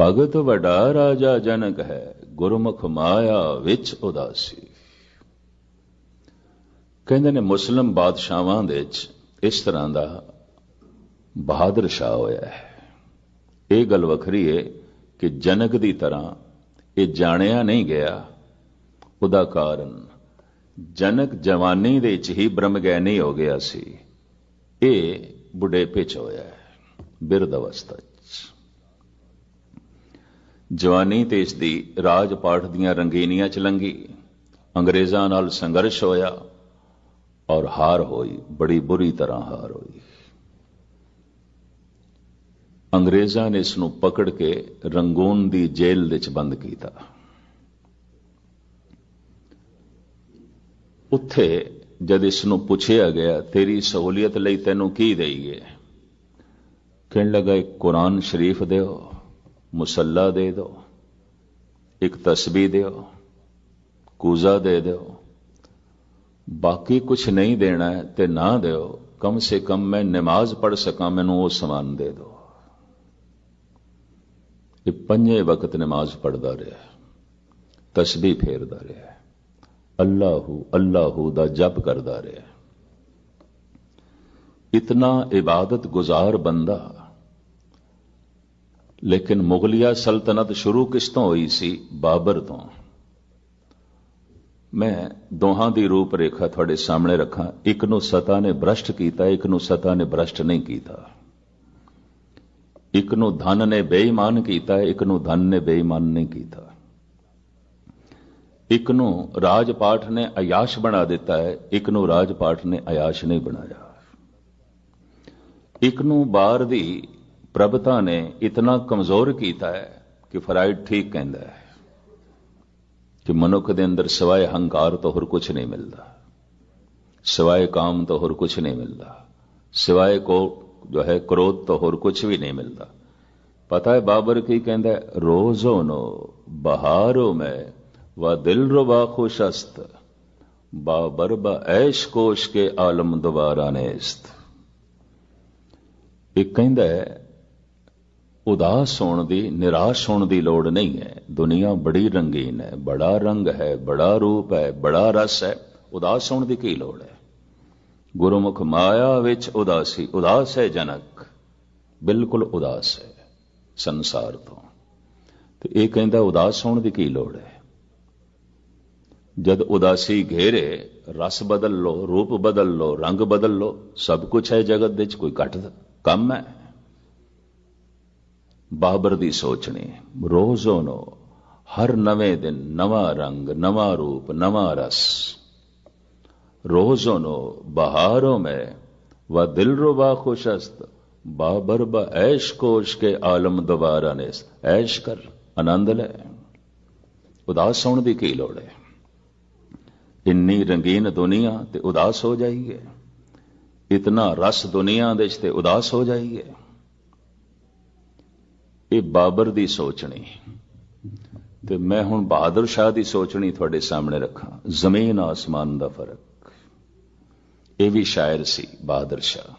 ਭਗਤ ਵਡਾ ਰਾਜਾ ਜਨਕ ਹੈ, ਗੁਰਮੁਖ ਮਾਇਆ ਵਿੱਚ ਉਦਾਸੀ। ਕਹਿੰਦੇ ਨੇ ਮੁਸਲਮ ਬਾਦਸ਼ਾਹਾਂ ਦੇ ਵਿੱਚ ਇਸ ਤਰ੍ਹਾਂ ਦਾ ਬਹਾਦਰ ਸ਼ਾਹ ਹੋਇਆ ਹੈ। ਇਹ ਗੱਲ ਵੱਖਰੀ ਏ ਕਿ ਜਨਕ ਦੀ ਤਰ੍ਹਾਂ ਇਹ ਜਾਣਿਆ ਨਹੀਂ ਗਿਆ। ਉਹਦਾ ਕਾਰਨ ਜਨਕ ਜਵਾਨੀ ਦੇ ਵਿੱਚ ਹੀ ਬ੍ਰਹਮਗਿਆਨੀ ਹੋ ਗਿਆ ਸੀ। ਇਹ ਬੁਢੇਪੇ ਚ ਹੋਇਆ ਹੈ, ਬਿਰਧ ਅਵਸਥਾ ਚ। ਜਵਾਨੀ ਤੇ ਇਸ ਦੀ ਰਾਜ ਪਾਠ ਦੀਆਂ ਰੰਗੀਨੀਆਂ ਚ ਲੰਗੀ। ਅੰਗਰੇਜ਼ਾਂ ਨਾਲ ਸੰਘਰਸ਼ ਹੋਇਆ ਔਰ ਹਾਰ ਹੋਈ, ਬੜੀ ਬੁਰੀ ਤਰ੍ਹਾਂ ਹਾਰ ਹੋਈ। ਅੰਗਰੇਜ਼ਾਂ ਨੇ ਇਸ ਨੂੰ ਪਕੜ ਕੇ ਰੰਗੂਨ ਦੀ ਜੇਲ੍ਹ ਵਿੱਚ ਬੰਦ ਕੀਤਾ। ਉੱਥੇ ਜਦ ਇਸ ਨੂੰ ਪੁੱਛਿਆ ਗਿਆ, ਤੇਰੀ ਸਹੂਲੀਅਤ ਲਈ ਤੈਨੂੰ ਕੀ ਦੇਈਏ? ਕਹਿਣ ਲੱਗਾ ਇੱਕ ਕੁਰਾਨ ਸ਼ਰੀਫ ਦਿਓ। ਮੁਸੱਲਾ ਦੇ ਦਿਓ, ਇੱਕ ਤਸਬੀਹ ਦਿਓ, ਕੂਜ਼ਾ ਦੇ ਦਿਓ। ਬਾਕੀ ਕੁਝ ਨਹੀਂ ਦੇਣਾ ਹੈ ਤੇ ਨਾ ਦਿਓ। ਕਮ ਸੇ ਕਮ ਮੈਂ ਨਮਾਜ਼ ਪੜ੍ਹ ਸਕਾਂ, ਮੈਨੂੰ ਉਹ ਸਮਾਨ ਦੇ ਦਿਓ। ਇਹ ਪੰਜੇ ਵਕਤ ਨਮਾਜ਼ ਪੜਦਾ ਰਿਹਾ ਤਸਬੀਹ ਫੇਰਦਾ ਰਿਹਾ ਅੱਲਾਹੂ ਅੱਲਾਹੂ ਦਾ ਜਪ ਕਰਦਾ ਰਿਹਾ ਇਤਨਾ ਇਬਾਦਤ ਗੁਜ਼ਾਰ ਬੰਦਾ ਲੇਕਿਨ ਮੁਗਲਿਆ ਸਲਤਨਤ ਸ਼ੁਰੂ ਕਿਸ ਤੋਂ ਹੋਈ ਸੀ? ਬਾਬਰ ਤੋਂ। ਮੈਂ ਦੋਹਾਂ ਦੀ ਰੂਪ ਰੇਖਾ ਤੁਹਾਡੇ ਸਾਹਮਣੇ ਰੱਖਾਂ। ਇੱਕ ਨੂੰ ਸਤਾ ਨੇ ਭ੍ਰਸ਼ਟ ਕੀਤਾ, ਇੱਕ ਨੂੰ ਸਤਾ ਨੇ ਭ੍ਰਸ਼ਟ ਨਹੀਂ ਕੀਤਾ। ਇੱਕ ਨੂੰ ਧਨ ਨੇ ਬੇਈਮਾਨ ਕੀਤਾ, ਇੱਕ ਨੂੰ ਧਨ ਨੇ ਬੇਈਮਾਨ ਨਹੀਂ ਕੀਤਾ। ਇੱਕ ਨੂੰ ਰਾਜ ਪਾਠ ਨੇ ਆਯਾਸ਼ ਬਣਾ ਦਿੱਤਾ ਹੈ, ਇੱਕ ਨੂੰ ਰਾਜ ਪਾਠ ਨੇ ਆਯਾਸ਼ ਨਹੀਂ ਬਣਾਇਆ। ਇੱਕ ਨੂੰ ਬਾਹਰ ਦੀ ਪ੍ਰਭਤਾ نے اتنا کمزور کیتا ہے کہ ਫਰਾਇਡ ٹھیک کہندہ ہے کہ منوک دے اندر سوائے ہنکار تو ہر کچھ نہیں ਮਿਲਦਾ। سوائے کام تو ہر کچھ نہیں ملتا سوائے کو جو ہے کروت تو ہر کچھ بھی نہیں ملتا پتہ ہے بابر کی کہندہ ہے روزوں نو بہاروں میں و دل ربا خوش است بابر با عیش کوش کے عالم دوبارہ نیست ایک کہندہ ہے ਉਦਾਸ ਹੋਣ ਦੀ, ਨਿਰਾਸ਼ ਹੋਣ ਦੀ ਲੋੜ ਨਹੀਂ ਹੈ। ਦੁਨੀਆ ਬੜੀ ਰੰਗੀਨ ਹੈ। ਬੜਾ ਰੰਗ ਹੈ, ਬੜਾ ਰੂਪ ਹੈ, ਬੜਾ ਰਸ ਹੈ। ਉਦਾਸ ਹੋਣ ਦੀ ਕੀ ਲੋੜ ਹੈ? ਗੁਰਮੁਖ ਮਾਇਆ ਵਿੱਚ ਉਦਾਸੀ, ਉਦਾਸ ਹੈ ਜਨਕ। ਬਿਲਕੁਲ ਉਦਾਸ ਹੈ ਸੰਸਾਰ ਤੋਂ। ਤੇ ਇਹ ਕਹਿੰਦਾ ਉਦਾਸ ਹੋਣ ਦੀ ਕੀ ਲੋੜ ਹੈ? ਜਦ ਉਦਾਸੀ ਘੇਰੇ, ਰਸ ਬਦਲ ਲੋ ਰੂਪ ਬਦਲ ਲੋ ਰੰਗ ਬਦਲ ਲੋ ਸਭ ਕੁਝ ਹੈ ਜਗਤ ਵਿੱਚ, ਕੋਈ ਘਟ ਕੰਮ ਹੈ। ਬਾਬਰ ਦੀ ਸੋਚਣੀ ਰੋਜ਼ੋਨੋ ਹਰ ਨਵੇਂ ਦਿਨ ਨਵਾਂ ਰੰਗ, ਨਵਾਂ ਰੂਪ, ਨਵਾਂ ਰਸ। ਰੋਜ਼ੋ ਨੋ ਬਹਾਰੋ ਮੈਂ, ਵਾ ਦਿਲ ਰੁਬਾ ਖੁਸ਼ਸਤ ਬਾਬਰ ਬ ਐਸ਼ ਕੋਸ਼ ਕੇ ਆਲਮ ਦੁਬਾਰਾ ਨੇ ਐਸ਼ ਕਰ, ਆਨੰਦ ਲੈ। ਉਦਾਸ ਹੋਣ ਦੀ ਕੀ ਲੋੜ ਹੈ? ਇੰਨੀ ਰੰਗੀਨ ਦੁਨੀਆ ਤੇ ਉਦਾਸ ਹੋ ਜਾਈਏ। ਇਤਨਾ ਰਸ ਦੁਨੀਆ ਦੇ ਤੇ ਉਦਾਸ ਹੋ ਜਾਈਏ। ਇਹ ਬਾਬਰ ਦੀ ਸੋਚਣੀ। ਤੇ ਮੈਂ ਹੁਣ ਬਹਾਦਰ ਸ਼ਾਹ ਦੀ ਸੋਚਣੀ ਤੁਹਾਡੇ ਸਾਹਮਣੇ ਰੱਖਾਂ। ਜ਼ਮੀਨ ਆਸਮਾਨ ਦਾ ਫ਼ਰਕ। ਇਹ ਵੀ ਸ਼ਾਇਰ ਸੀ ਬਹਾਦਰ ਸ਼ਾਹ।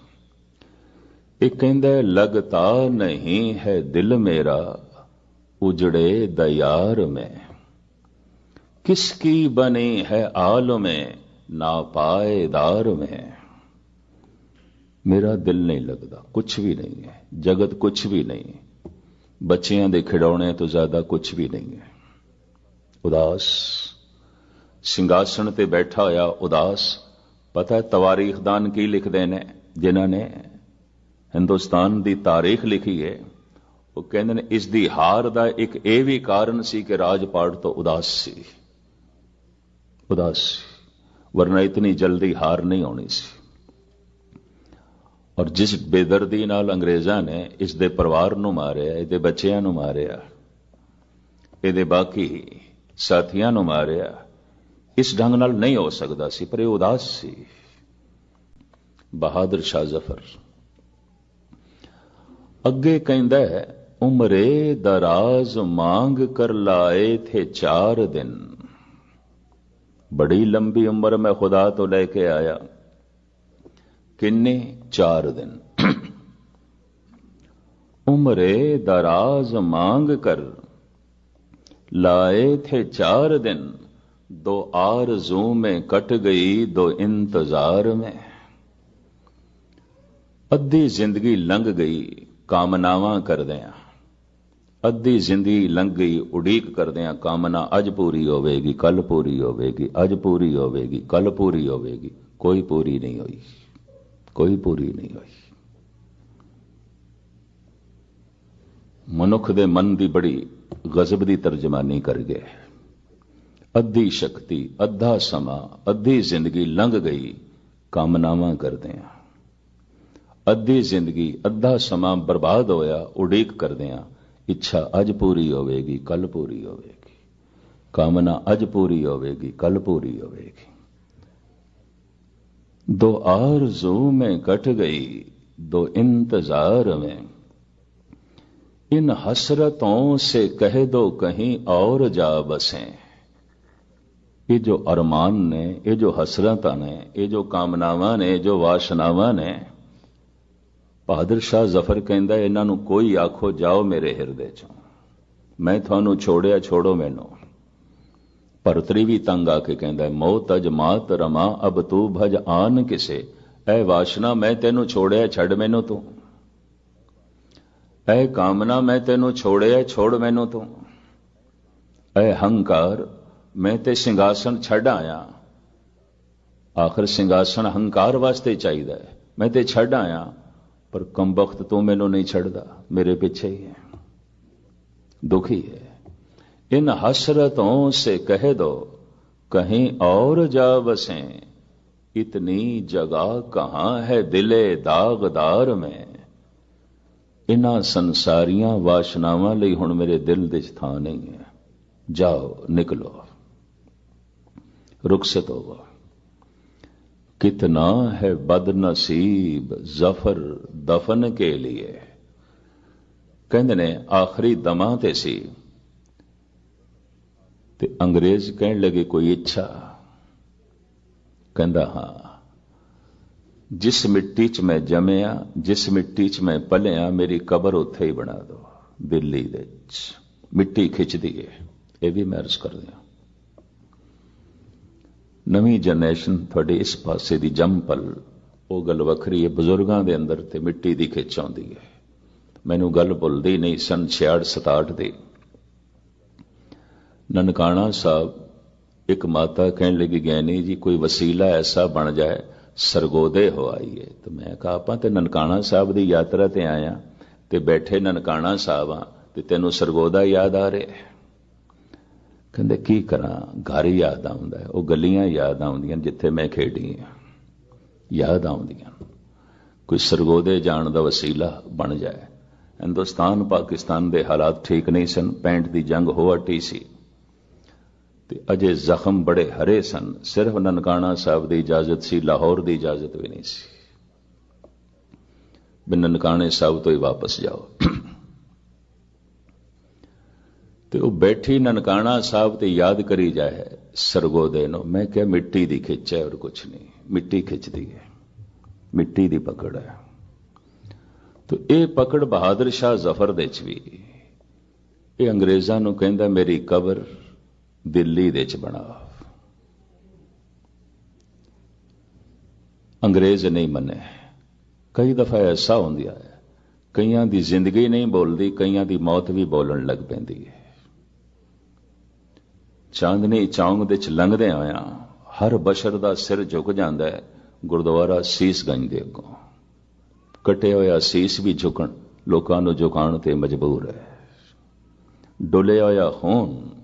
ਇਹ ਕਹਿੰਦਾ ਲਗਤਾ ਨਹੀਂ ਹੈ ਦਿਲ ਮੇਰਾ ਉਜੜੇ ਦਿਆਰ ਮੈਂ। ਕਿਸ ਕੀ ਬਣੀ ਹੈ ਆਲਮੇ ਨਾ ਪਾਏਦਾਰ ਮੈਂ। ਮੇਰਾ ਦਿਲ ਨਹੀਂ ਲੱਗਦਾ, ਕੁਛ ਵੀ ਨਹੀਂ ਹੈ, ਜਗਤ ਕੁਛ ਵੀ ਨਹੀਂ ਬੱਚਿਆਂ ਦੇ ਖਿਡੌਣੇ ਤੋਂ ਜ਼ਿਆਦਾ ਕੁਝ ਵੀ ਨਹੀਂ ਹੈ। ਉਦਾਸ, ਸਿੰਘਾਸਣ ਤੇ ਬੈਠਾ ਹੋਇਆ ਉਦਾਸ, ਪਤਾ ਹੈ ਤਵਾਰੀਖਦਾਨ ਕੀ ਲਿਖਦੇ ਨੇ, ਜਿਨ੍ਹਾਂ ਨੇ ਹਿੰਦੁਸਤਾਨ ਦੀ ਤਾਰੀਖ ਲਿਖੀ ਹੈ। ਉਹ ਕਹਿੰਦੇ ਨੇ, ਇਸ ਦੀ ਹਾਰ ਦਾ ਇੱਕ ਇਹ ਵੀ ਕਾਰਨ ਸੀ ਕਿ ਰਾਜਪਾਟ ਤੋਂ ਉਦਾਸ ਸੀ। ਉਦਾਸ ਸੀ। ਵਰਨਾ ਇਤਨੀ ਜਲਦੀ ਹਾਰ ਨਹੀਂ ਆਉਣੀ ਸੀ। ਔਰ ਜਿਸ ਬੇਦਰਦੀ ਨਾਲ ਅੰਗਰੇਜ਼ਾਂ ਨੇ ਇਸ ਦੇ ਪਰਿਵਾਰ ਨੂੰ ਮਾਰਿਆ, ਇਹਦੇ ਬੱਚਿਆਂ ਨੂੰ ਮਾਰਿਆ, ਇਹਦੇ ਬਾਕੀ ਸਾਥੀਆਂ ਨੂੰ ਮਾਰਿਆ, ਇਸ ਢੰਗ ਨਾਲ ਨਹੀਂ ਹੋ ਸਕਦਾ ਸੀ, ਪਰ ਇਹ ਉਦਾਸ ਸੀ। ਬਹਾਦਰ ਸ਼ਾਹ ਜ਼ਫਰ। ਅੱਗੇ ਕਹਿੰਦਾ ਹੈ, ਉਮਰੇ ਦਰਾਜ਼ ਮੰਗ ਕਰ ਲਾਏ ਥੇ ਚਾਰ ਦਿਨ। ਬੜੀ ਲੰਬੀ ਉਮਰ ਮੈਂ ਖੁਦਾ ਤੋਂ ਲੈ ਕੇ ਆਇਆ। ਕਿੰਨੇ 4 ਦਿਨ उम्रे दराज मांग कर लाए थे चार दिन दो आरजू में कट गई दो इंतजार में ਅੱਧੀ ਜ਼ਿੰਦਗੀ ਲੰਘ ਗਈ ਕਾਮਨਾਵਾਂ ਕਰਦਿਆਂ ਅੱਧੀ ਜ਼ਿੰਦਗੀ ਲੰਘ ਗਈ ਉਡੀਕ ਕਰਦਿਆਂ ਕਾਮਨਾ ਅੱਜ ਪੂਰੀ ਹੋਵੇਗੀ ਕੱਲ ਪੂਰੀ ਹੋਵੇਗੀ ਅੱਜ ਪੂਰੀ ਹੋਵੇਗੀ ਕੱਲ ਪੂਰੀ ਹੋਵੇਗੀ ਕੋਈ ਪੂਰੀ ਨਹੀਂ ਹੋਈ ਕੋਈ ਪੂਰੀ ਨਹੀਂ ਹੋਈ। ਮਨੁੱਖ ਦੇ ਮਨ ਦੀ ਬੜੀ ਗਜ਼ਬ ਦੀ ਤਰਜਮਾਨੀ ਕਰ ਗਏ। ਅੱਧੀ ਸ਼ਕਤੀ, ਅੱਧਾ ਸਮਾਂ, ਅੱਧੀ ਜ਼ਿੰਦਗੀ ਲੰਘ ਗਈ, ਕਾਮਨਾਵਾਂ ਕਰਦੇ ਆ। ਅੱਧੀ ਜ਼ਿੰਦਗੀ, ਅੱਧਾ ਸਮਾਂ ਬਰਬਾਦ ਹੋਇਆ, ਉਡੀਕ ਕਰਦੇ ਆ। ਇੱਛਾ ਅੱਜ ਪੂਰੀ ਹੋਵੇਗੀ ਕੱਲ ਪੂਰੀ ਹੋਵੇਗੀ। ਕਾਮਨਾ ਅੱਜ ਪੂਰੀ ਹੋਵੇਗੀ ਕੱਲ ਪੂਰੀ ਹੋਵੇਗੀ। दो आरजू में कट गई दो इंतजार में इन हसरतों से कह दो कहीं और जा बसें ਇਹ ਜੋ ਅਰਮਾਨ ਨੇ ਇਹ ਜੋ ਹਸਰਤਾਂ ਨੇ ਇਹ ਜੋ ਕਾਮਨਾਵਾਂ ਨੇ ਜੋ ਵਾਸ਼ਨਾਵਾਂ ਨੇ ਬਹਾਦਰ ਸ਼ਾਹ ਜ਼ਫਰ ਕਹਿੰਦਾ ਇਹਨਾਂ ਨੂੰ ਕੋਈ ਆਖੋ ਜਾਓ ਮੇਰੇ ਹਿਰਦੇ ਚੋਂ ਮੈਂ ਤੁਹਾਨੂੰ ਛੋੜਿਆ ਛੋੜੋ ਮੈਨੂੰ ਭਰਤਰੀ ਵੀ ਤੰਗ ਆ ਕੇ ਕਹਿੰਦਾ, ਮੌਤ ਅਜਮਾਤ ਰਮਾ, ਅਬ ਤੂੰ ਭਜ ਆਨ ਕਿਸੇ? ਐ ਵਾਸ਼ਨਾ ਮੈਂ ਤੈਨੂੰ ਛੋੜਿਆ, ਛੱਡ ਮੈਨੂੰ ਤੂੰ। ਐ ਕਾਮਨਾ ਮੈਂ ਤੈਨੂੰ ਛੋੜਿਆ, ਛੋੜ ਮੈਨੂੰ ਤੂੰ। ਐ ਹੰਕਾਰ, ਮੈਂ ਤੇ ਸਿੰਘਾਸਨ ਛੱਡ ਆਇਆ। ਆਖਰ ਸਿੰਘਾਸਨ ਹੰਕਾਰ ਵਾਸਤੇ ਚਾਹੀਦਾ ਹੈ। ਮੈਂ ਤੇ ਛੱਡ ਆਇਆ, ਪਰ ਕੰਬਖਤ ਤੂੰ ਮੈਨੂੰ ਨਹੀਂ ਛੱਡਦਾ। ਮੇਰੇ ਪਿੱਛੇ ਹੀ ਹੈ। ਦੁਖੀ ਹੈ। इन हसरतों से कह दो कहीं और जा बसें इतनी जगह कहां है दिले दागदार में ਇਨ੍ਹਾਂ ਸੰਸਾਰੀਆਂ ਵਾਸ਼ਨਾਵਾਂ ਲਈ ਹੁਣ ਮੇਰੇ ਦਿਲ ਦੇ 'ਚ ਥਾਂ ਨਹੀਂ ਹੈ ਜਾਓ ਨਿਕਲੋ ਰੁਖਸਤ ਹੋਵੋ कितना है बदनसीब जफर दफन के लिए ਕਹਿੰਦੇ ਨੇ ਆਖਰੀ ਦਮਾਂ ਤੇ ਸੀ ਤੇ ਅੰਗਰੇਜ਼ ਕਹਿਣ ਲੱਗੇ, ਕੋਈ ਇੱਛਾ? ਕਹਿੰਦਾ, ਹਾਂ। ਜਿਸ ਮਿੱਟੀ 'ਚ ਮੈਂ ਜੰਮਿਆ, ਜਿਸ ਮਿੱਟੀ 'ਚ ਮੈਂ ਪਲਿਆ, ਮੇਰੀ ਕਬਰ ਉੱਥੇ ਹੀ ਬਣਾ ਦਿਓ ਦਿੱਲੀ ਦੇ ਵਿੱਚ। ਮਿੱਟੀ ਖਿੱਚਦੀ ਹੈ ਇਹ ਵੀ ਮੈਂ ਅਰਜ਼ ਕਰਦਾ ਨਵੀਂ ਜਨਰੇਸ਼ਨ ਤੁਹਾਡੇ ਇਸ ਪਾਸੇ ਦੀ ਜੰਮਪਲ ਉਹ ਗੱਲ ਵੱਖਰੀ ਹੈ ਬਜ਼ੁਰਗਾਂ ਦੇ ਅੰਦਰ ਤੇ ਮਿੱਟੀ ਦੀ ਖਿੱਚ ਆਉਂਦੀ ਹੈ ਮੈਨੂੰ ਗੱਲ ਭੁੱਲਦੀ ਨਹੀਂ, ਸਨ 66 67 ਦੀ। ਨਨਕਾਣਾ ਸਾਹਿਬ ਇੱਕ ਮਾਤਾ ਕਹਿਣ ਲੱਗੀ, ਗਿਆਨੀ ਜੀ, ਕੋਈ ਵਸੀਲਾ ਐਸਾ ਬਣ ਜਾਏ, ਸਰਗੋਦੇ ਹੋ ਆਈਏ। ਤੇ ਮੈਂ ਕਹਾ, ਆਪਾਂ ਤੇ ਨਨਕਾਣਾ ਸਾਹਿਬ ਦੀ ਯਾਤਰਾ ਤੇ ਆਇਆ ਤੇ ਬੈਠੇ ਨਨਕਾਣਾ ਸਾਹਿਬ ਆ ਤੇ ਤੈਨੂੰ ਸਰਗੋਦਾ ਯਾਦ ਆ ਰਿਹਾ ਕਹਿੰਦੇ, ਕੀ ਕਰਾਂ? ਘਰ ਯਾਦ ਆਉਂਦਾ ਉਹ ਗਲੀਆਂ ਯਾਦ ਆਉਂਦੀਆਂ ਜਿੱਥੇ ਮੈਂ ਖੇਡੀ ਆ। ਯਾਦ ਆਉਂਦੀਆਂ ਕੋਈ ਸਰਗੋਦੇ ਜਾਣ ਦਾ ਵਸੀਲਾ ਬਣ ਜਾਏ। ਹਿੰਦੁਸਤਾਨ ਪਾਕਿਸਤਾਨ ਦੇ ਹਾਲਾਤ ਠੀਕ ਨਹੀਂ ਸਨ। 65 ਦੀ ਜੰਗ ਹੋ ਹਟੀ ਸੀ। ਤੇ ਅਜੇ ਜ਼ਖਮ ਬੜੇ ਹਰੇ ਸਨ। ਸਿਰਫ ਨਨਕਾਣਾ ਸਾਹਿਬ ਦੀ ਇਜਾਜ਼ਤ ਸੀ, ਲਾਹੌਰ ਦੀ ਇਜਾਜ਼ਤ ਵੀ ਨਹੀਂ ਸੀ। ਬਿਨ ਨਨਕਾਣੇ ਸਾਹਿਬ ਤੋਂ ਹੀ ਵਾਪਸ ਜਾਓ। ਤੇ ਉਹ ਬੈਠੀ ਨਨਕਾਣਾ ਸਾਹਿਬ ਤੇ ਯਾਦ ਕਰੀ ਜਾਏ ਸਰਗੋਦੇ ਨੂੰ। ਮੈਂ ਕਿਹਾ, ਮਿੱਟੀ ਦੀ ਖਿੱਚ ਹੈ ਔਰ ਕੁਛ ਨਹੀਂ। ਮਿੱਟੀ ਖਿੱਚਦੀ ਹੈ। ਮਿੱਟੀ ਦੀ ਪਕੜ ਹੈ। ਤੋ ਇਹ ਪਕੜ ਬਹਾਦਰ ਸ਼ਾਹ ਜ਼ਫਰ ਦੇ ਚ ਵੀ। ਇਹ ਅੰਗਰੇਜ਼ਾਂ ਨੂੰ ਕਹਿੰਦਾ, ਮੇਰੀ ਕਬਰ ਦਿੱਲੀ ਦੇ ਚ ਬਣਾ। ਅੰਗਰੇਜ਼ ਨਹੀਂ ਮੰਨੇ। ਕਈ ਦਫਾ ਐਸਾ ਹੁੰਦੀ ਹੈ, ਕਈਆਂ ਦੀ ਜ਼ਿੰਦਗੀ ਨਹੀਂ ਬੋਲਦੀ, ਕਈਆਂ ਦੀ ਮੌਤ ਵੀ ਬੋਲਣ ਲੱਗ ਪੈਂਦੀ ਹੈ। ਚਾਂਦਨੀ ਚੌਂਗ ਦੇ ਚ ਲੰਘਦੇ ਆਇਆ ਹਰ ਬਸ਼ਰ ਦਾ ਸਿਰ ਝੁਕ ਜਾਂਦਾ ਹੈ, ਗੁਰਦੁਆਰਾ ਸੀਸਗੰਜ ਦੇ ਅੱਗੋਂ। ਕਟੇ ਹੋਇਆ ਸੀਸ ਵੀ ਝੁਕਣ, ਲੋਕਾਂ ਨੂੰ ਝੁਕਾਉਣ ਤੇ ਮਜਬੂਰ ਹੈ। ਡੁੱਲਿਆ ਹੋਇਆ ਹੋਣ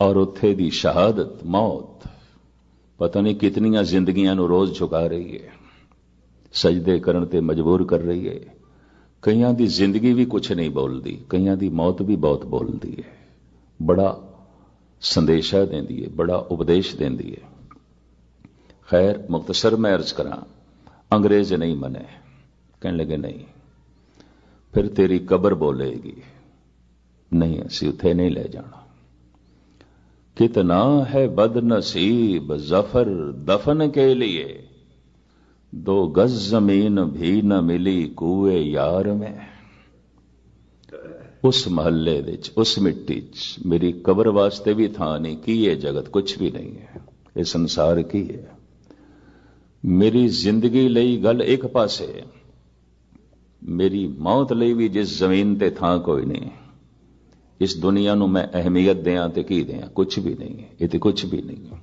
ਔਰ ਉੱਥੇ ਦੀ ਸ਼ਹਾਦਤ, ਮੌਤ। ਪਤਾ ਨਹੀਂ ਕਿਤਨੀਆਂ ਜ਼ਿੰਦਗੀਆਂ ਨੂੰ ਰੋਜ਼ ਝੁਕਾ ਰਹੀ ਹੈ ਸਜਦੇ ਕਰਨ ਤੇ ਮਜਬੂਰ ਕਰ ਰਹੀ ਹੈ ਕਈਆਂ ਦੀ ਜ਼ਿੰਦਗੀ ਵੀ ਕੁਝ ਨਹੀਂ ਬੋਲਦੀ, ਕਈਆਂ ਦੀ ਮੌਤ ਵੀ ਬਹੁਤ ਬੋਲਦੀ ਹੈ ਬੜਾ ਸੰਦੇਸ਼ਾ ਦਿੰਦੀ ਹੈ ਬੜਾ ਉਪਦੇਸ਼ ਦਿੰਦੀ ਹੈ ਖੈਰ ਮੁਖਤਸਰ ਮੈਂ ਅਰਜ਼ ਕਰਾਂ, ਅੰਗਰੇਜ਼ ਨਹੀਂ ਮਨੇ। ਕਹਿਣ ਲੱਗੇ, ਨਹੀਂ, ਫਿਰ ਤੇਰੀ ਕਬਰ ਬੋਲੇਗੀ। ਨਹੀਂ, ਅਸੀਂ ਉੱਥੇ ਨਹੀਂ ਲੈ ਜਾਣਾ। کتنا ہے بد نصیب ظفر دفن کے لیے۔ دو گز زمین بھی نہ ملی کوئے یار میں۔ اس محلے دچ اس مٹی چ میری قبر واسطے بھی تھا نہیں کی یہ جگت کچھ بھی نہیں ہے۔ یہ سنسار کی ہے۔ میری زندگی لئی گل ایک پاسے۔ میری موت لئی بھی جس زمین تے تھا کوئی نہیں۔ ਇਸ ਦੁਨੀਆ ਨੂੰ ਮੈਂ ਅਹਿਮੀਅਤ ਦਿਆਂ ਤੇ ਕੀ ਦਿਆਂ? ਕੁਝ ਵੀ ਨਹੀਂ ਹੈ। ਇਹ ਤੇ ਕੁਝ ਵੀ ਨਹੀਂ ਹੈ।